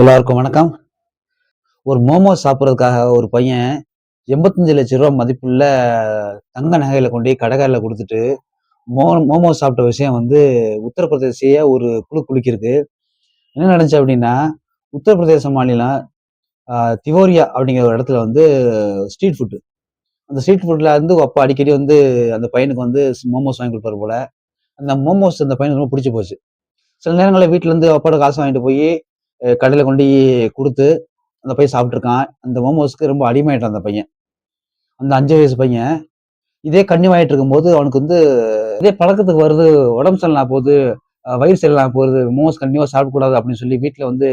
எல்லாருக்கும் வணக்கம். ஒரு மோமோஸ் சாப்பிட்றதுக்காக ஒரு பையன் எண்பத்தஞ்சு லட்ச ரூபா மதிப்புள்ள தங்க நகையில கொண்டு போய் கடைக்காரில் கொடுத்துட்டு மோ மோமோஸ் சாப்பிட்ட விஷயம் வந்து உத்தரப்பிரதேசிய ஒரு குழு குலுக்கியிருக்கு. என்ன நடந்துச்சு அப்படின்னா உத்தரப்பிரதேச மாநிலம் திவோரியா அப்படிங்கிற ஒரு இடத்துல வந்து ஸ்ட்ரீட் ஃபுட்டு அந்த ஸ்ட்ரீட் ஃபுட்டில் வந்து அப்பா அடிக்கடி வந்து அந்த பையனுக்கு வந்து மோமோஸ் வாங்கி கொடுப்பாரு போல. அந்த மோமோஸ் அந்த பையனுக்கு ரொம்ப பிடிச்சி போச்சு. சில நேரங்களில் வீட்டிலேருந்து அப்பாவோட காசு வாங்கிட்டு போய் கடையில் கொண்டு கொடுத்து அந்த பையன் சாப்பிட்ருக்கான் அந்த மோமோஸ்க்கு ரொம்ப அடிமையாயிட்டான் அந்த பையன். அந்த அஞ்சு வயசு பையன். இதே கன்னிவாயிட்டு இருக்கும்போது அவனுக்கு வந்து இதே பழக்கத்துக்கு வருது உடம்பு சரியில்லாம் போகுது வயிறு சரியில்லாம் போகுது மோமோஸ் கண்டிப்பாக சாப்பிடக்கூடாது அப்படின்னு சொல்லி வீட்டில் வந்து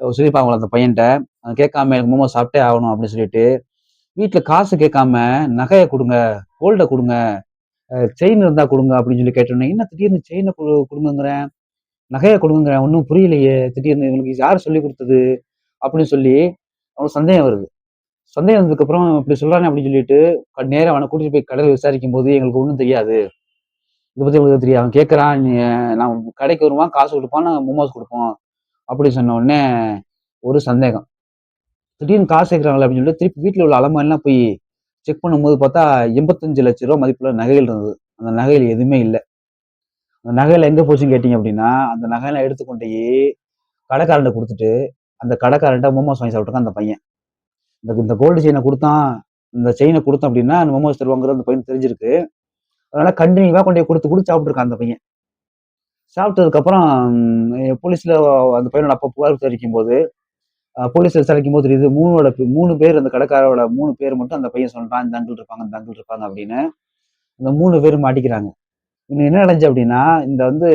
சொல்லிப்பாங்களா சொல்லியிருப்பாங்களா அந்த பையன்கிட்ட. கேட்காம எனக்கு மோமோஸ் சாப்பிட்டே ஆகணும் அப்படின்னு சொல்லிட்டு வீட்டில் காசு கேட்காம நகையை கொடுங்க கோல்டை கொடுங்க செயின் இருந்தால் கொடுங்க அப்படின்னு சொல்லி கேட்டோன்னே என்ன திடீர்னு செயினை கொடு கொடுங்கங்கிறேன்? நகையை கொடுங்க ஒன்றும் புரியலையே. திடீர்னு இவங்களுக்கு யார் சொல்லி கொடுத்தது? அப்படின்னு சொல்லி அவனுக்கு சந்தேகம் வருது. சந்தேகம் வந்ததுக்கப்புறம் இப்படி சொல்கிறானே அப்படின்னு சொல்லிட்டு க- நேரா அவனை கூட்டிட்டு போய் கடையில் விசாரிக்கும் போது எங்களுக்கு ஒன்றும் தெரியாது. இதை பற்றி எங்களுக்கு தெரியாது. அவன் கேட்குறான் நான் கடைக்கு வருவான் காசு கொடுப்பான் நாங்கள் மோமோஸ் கொடுப்போம். அப்படின்னு சொன்ன உடனே ஒரு சந்தேகம். திடீர்னு காசு கேட்குறாங்களே அப்படின்னு சொல்லிட்டு திருப்பி வீட்டில் உள்ள அலமாரிலாம் போய் செக் பண்ணும்போது பார்த்தா எண்பத்தஞ்சு லட்ச ரூபா மதிப்புள்ள நகைகள் இருந்தது. அந்த நகைகள் எதுவுமே இல்லை. அந்த நகையில எங்க போச்சுன்னு கேட்டீங்க அப்படின்னா அந்த நகையெல்லாம் எடுத்துக்கொண்டு கடைக்காரன்ட்ட கொடுத்துட்டு அந்த கடைக்காரன்ட்ட மோமோஸ் வாங்கி சாப்பிட்டுருக்கான் அந்த பையன். இந்த இந்த கோல்டு செயினை கொடுத்தான் இந்த செயினை கொடுத்தோம் அப்படின்னா அந்த மோமோஸ் தருவாங்கிறது அந்த பையன் தெரிஞ்சிருக்கு. அதனால கண்டினியூவா கொண்டு போய் கொடுத்து கொடுத்து சாப்பிட்டுருக்கான் அந்த பையன். சாப்பிட்டதுக்கப்புறம் போலீஸில் போலீஸ்ல அந்த பையனோட அப்பா புகார் விசாரிக்கும் போது போலீஸ் விசாரிக்கும் போது தெரியுது மூணோட மூணு பேர் அந்த கடைக்காரோட மூணு பேர் மட்டும் அந்த பையன் சொல்றான் இந்த அங்கிள் இருப்பாங்க இந்த அங்கிள் இருப்பாங்க அப்படின்னு. அந்த மூணு பேர் மாட்டிக்கிறாங்க. இன்னும் என்ன நடந்துச்சு அப்படின்னா இந்த வந்து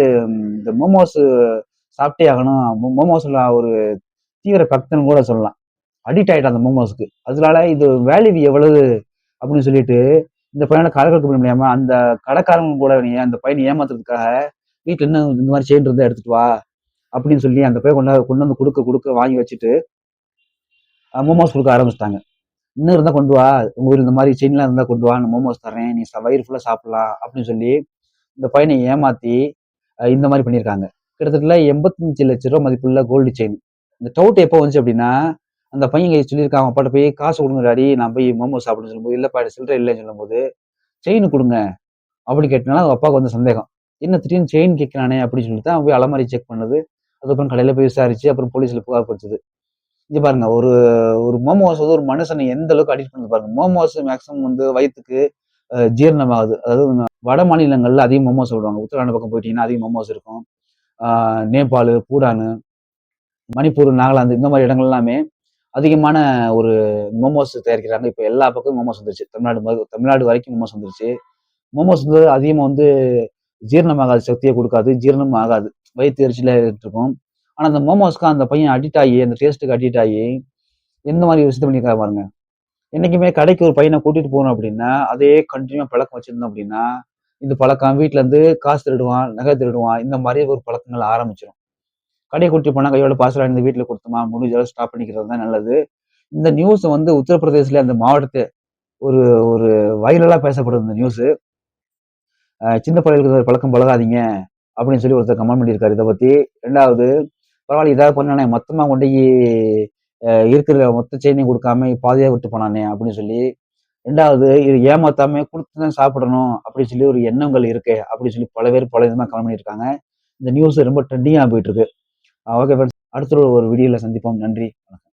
இந்த மோமோஸ் சாப்பிட்டே ஆகணும். மோமோஸ்ல ஒரு தீவிர பக்தன் கூட சொல்லலாம். அடிக்ட் ஆயிட்டான் அந்த மோமோஸ்க்கு. அதனால இது வேல்யூ எவ்வளவு அப்படின்னு சொல்லிட்டு இந்த பையனை கடைகளுக்கு பண்ண முடியாம அந்த கடைக்காரங்க கூட நீ அந்த பையனை ஏமாத்துறதுக்காக வீட்டுல இன்னும் இந்த மாதிரி செயின் இருந்தா எடுத்துட்டு வா அப்படின்னு சொல்லி அந்த பையன் கொண்டு கொண்டு வந்து கொடுக்க கொடுக்க வாங்கி வச்சுட்டு மோமோஸ் கொடுக்க ஆரம்பிச்சிட்டாங்க. இன்னும் இருந்தால் கொண்டு வா. உங்க ஊர்ல இந்த மாதிரி செயின்லாம் இருந்தால் கொண்டு வா. நான் மோமோஸ் தரேன் நீ வயிறு ஃபுல்லாக சாப்பிடலாம் அப்படின்னு சொல்லி இந்த பையனை ஏமாத்தி இந்த மாதிரி பண்ணியிருக்காங்க. கிட்டத்தட்ட எண்பத்தஞ்சு லட்ச ரூபா மதிப்புள்ள கோல்டு செயின் இந்த டவுட் எப்போ வந்துச்சு அப்படின்னா அந்த பையன் இங்க சொல்லியிருக்காங்க அப்பாட்ட போய் காசு கொடுங்க டாடி நான் போய் மோமோஸ் சாப்பிடுன்னு சொல்லும்போது இல்லப்பா சில்லறை இல்லைன்னு சொல்லும்போது செயின் கொடுங்க அப்படி கேட்டனால அவங்க அப்பாவுக்கு வந்து சந்தேகம். என்ன திடீர்னு செயின் கேட்கிறானே அப்படின்னு சொல்லிட்டு தான் போய் அலமாரி செக் பண்ணது. அதுக்கப்புறம் கடையில் போய் விசாரிச்சு அப்புறம் போலீஸில் புகார் கொடுத்தது. இங்கே பாருங்க ஒரு ஒரு மோமோஸ் வந்து ஒரு மனுஷனை எந்த அளவுக்கு அடிக்ட் பண்ணுது பாருங்க. மோமோஸ் மேக்ஸிமம் வந்து வயிற்றுக்கு ஜீரணமாகுது. அதாவது வட மாநிலங்கள்ல அதிகம் மோமோஸ் சாப்பிடுவாங்க உத்தரகாண்ட் பக்கம் போயிட்டீங்கன்னா அதிகம் மோமோஸ் இருக்கும். நேபாள் பூடானு மணிப்பூர் நாகாலாந்து இந்த மாதிரி இடங்கள் எல்லாமே அதிகமான ஒரு மோமோஸ் தயாரிக்கிறாங்க. இப்போ எல்லா பக்கமும் மோமோஸ் வந்துருச்சு. தமிழ்நாடு தமிழ்நாடு வரைக்கும் மோமோஸ் வந்துருச்சு. மோமோஸ் வந்து அதிகமாக வந்து ஜீரணமாகாத சக்தியை கொடுக்காது. ஜீரணம் ஆகாது. வயிற்று எரிச்சல இருக்கும். ஆனால் அந்த மோமோஸ்க்கு அந்த பையன் அடிக்ட் ஆகி அந்த டேஸ்ட்டுக்கு அடிக்ட் ஆகி எந்த மாதிரி விஷயத்த பண்ணியிருக்காரு பாருங்க. என்னைக்குமே கடைக்கு ஒரு பையனை கூட்டிட்டு போகணும் அப்படின்னா அதே கண்டினியூ பழக்கம் வச்சிருந்தோம் அப்படின்னா இந்த பழக்கம் வீட்டிலேருந்து இருந்து காசு திருடுவான் நகை திருடுவான் இந்த மாதிரி ஒரு பழக்கங்கள் ஆரம்பிச்சிடும் கடையை கூட்டி போனா கையோட பாசலா இருந்து வீட்டுல கொடுத்தோமா முடிஞ்ச அளவு ஸ்டாப் பண்ணிக்கிறது தான் நல்லது. இந்த நியூஸ் வந்து உத்தரப்பிரதேசல அந்த மாவட்டத்தை ஒரு ஒரு வைரலா பேசப்படுது இந்த நியூஸ் சின்ன பையலுக்கு பழக்கம் பழகாதீங்க அப்படின்னு சொல்லி ஒருத்தர் கமெண்ட் பண்ணியிருக்காரு. இதை பத்தி ரெண்டாவது பரவாயில்ல இதாக பண்ண மொத்தமாக கொண்டு இருக்கிற மொத்த செயினையும் கொடுக்காம பாதையாக விட்டு போனானே அப்படின்னு சொல்லி ரெண்டாவது இது ஏமாத்தாம கொடுத்து தான் சாப்பிடணும் அப்படின்னு சொல்லி ஒரு எண்ணங்கள் இருக்கு அப்படின்னு சொல்லி பல பேர் பல விதமாக கமெண்ட் பண்ணியிருக்காங்க. இந்த நியூஸ் ரொம்ப ட்ரெண்டிங்காக போயிட்டு இருக்கு. ஓகே அடுத்த ஒரு வீடியோவில் சந்திப்போம். நன்றி வணக்கம்.